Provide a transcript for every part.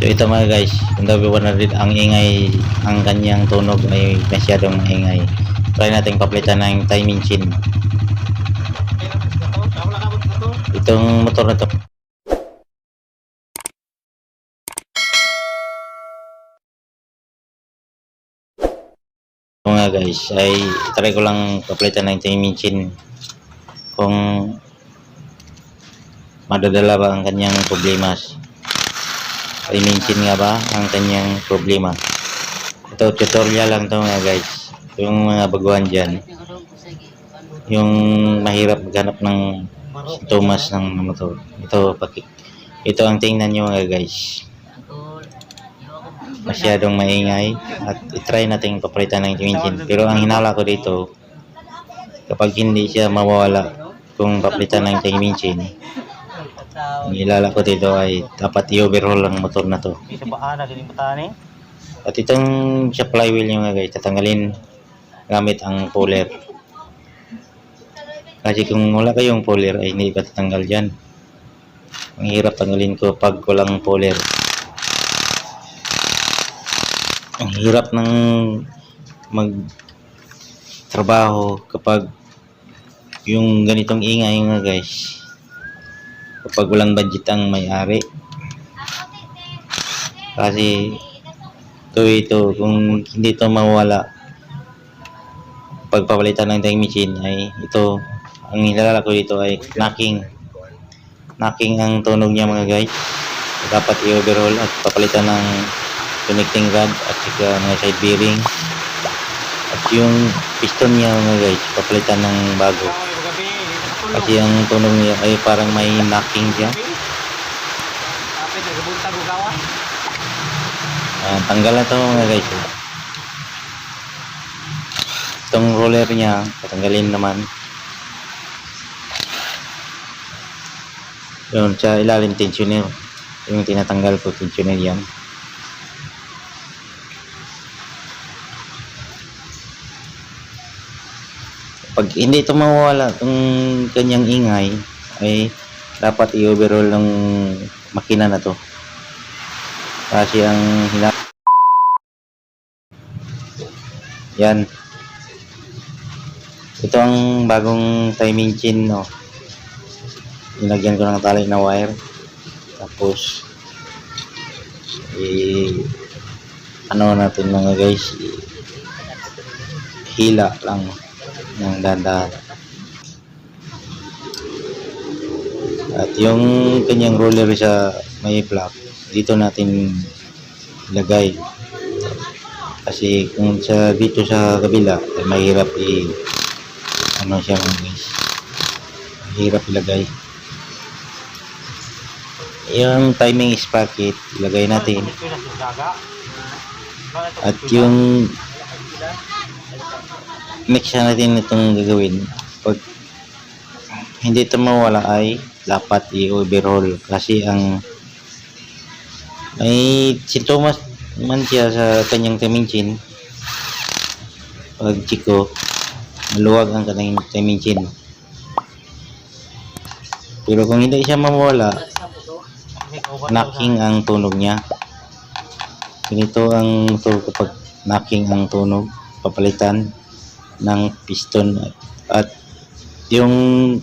So ito mga guys, kung daw rin ang ingay, ang kanyang tunog ay masyadong maingay. Try natin paplitan ng timing chain. Itong motor na to. Ito guys, ay try ko lang paplitan ng timing chain kung madadala ba ang kanyang problema. Chain nga ba ang kanyang problema. Ito tutorial lang to nga guys. Yung mga baguhan dyan, yung mahirap maghanap ng sintomas ng motor. Ito, paki ito ang tingnan nyo mga guys. Masyadong maingay at itry natin papalitan ng engine. Pero ang hinala ko dito, kapag hindi siya mawawala kung papalitan ng engine, ang ilala ko dito ay dapat i-overhaul ang motor na to. Bisa baana din matani. At itong sa flywheel nyo nga guys, tatanggalin gamit ang puller. Kasi kung wala kayong puller ay hindi pa tatanggal dyan. Ang hirap tanggalin ko pag walang puller. Ang hirap ng mag trabaho kapag yung ganitong ingay nga guys. Kapag walang budget ang may-ari. Kasi ito ito kung hindi ito mawala pagpapalitan ng time machine ay ito ang nilalala ko dito ay knocking. Knocking ang tunog niya mga guys. Dapat i-overhaul at papalitan ng connecting rod at saka mga side bearing. At yung piston niya mga guys papalitan ng bago kasi ang tunog niya ay parang may knocking siya. Ah, tanggal na to mga guys. Itong roller niya, patanggalin naman. Yun, sa ilalim tensioner. Yung tinatanggal ko, tensioner yan. Pag hindi ito mawawala, itong kanyang ingay, ay dapat i-overhaul ng makina na to. Kasi ang hina Yan. Ito ang bagong timing chain, no. Nilagyan ko ng tali na wire. Tapos, i ano natin mga guys, hila lang ng dahan At yung kanyang roller sa may block, dito natin ilagay. Kasi kung sa dito sa kabila, ay mahirap i ano siya mga guys. Mahirap ilagay. Yung timing sprocket, ilagay natin. At yung na natin itong gagawin. Pag hindi ito mawala ay dapat i-overhaul. Kasi ang may sintomas man siya sa kanyang timing chain. Pag chiko maluwag ang kanyang timing chain. Pero kung hindi siya mawala knocking ang tunog niya. Ganito ang motor kapag knocking ang tunog papalitan ng piston. At, at yung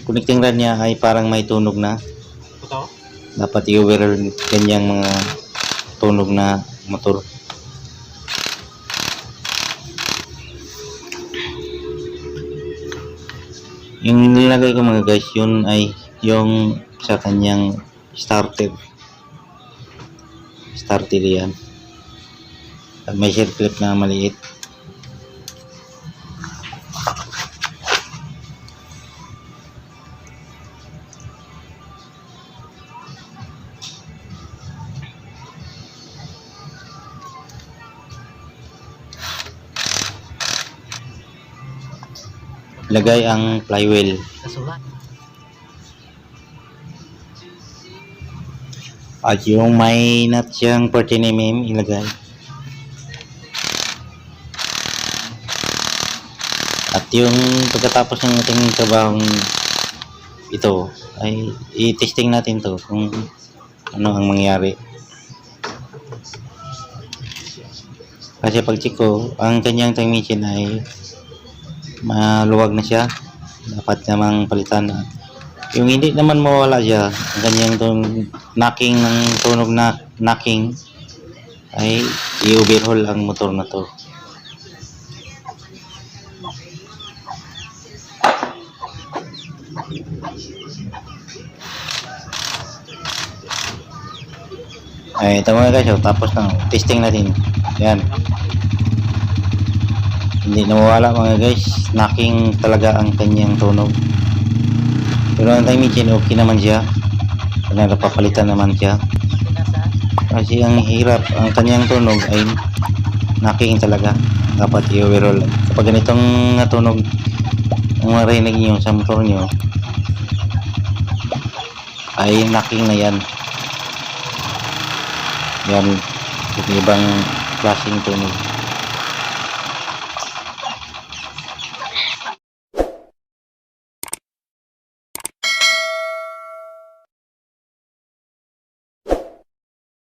connecting rod niya ay parang may tunog na. Ito. dapat i-overhaul ganyang mga tunog na motor. Yung nilagay ko mga guys yun ay yung sa kanyang starter. Starter yan. At may share clip na maliit lagay ang flywheel. At yung may nut siyang 14 mm ilagay. At yung pagkatapos ng ating trabahong ito ay i-testing natin to kung ano ang mangyari. Kasi pag check ko, ang kanyang machine ay maluwag na siya. Dapat namang palitan. Yung hindi naman mawala siya, ang kanyang tong knocking ng tunog na knocking ay i-overhaul ang motor na to. Ay, ito mga guys, oh, tapos na. Testing natin. Yan. Hindi nawawala mga guys. Knocking talaga ang kanyang tunog. Pero ang time machine, okay naman siya. Kaya napapalitan naman siya. Kasi ang hirap, ang kanyang tunog ay knocking talaga. Dapat i-overall. Kapag ganitong tunog ang marinig nyo sa motor nyo, ay knocking na yan. Yan, ibang klaseng tunog.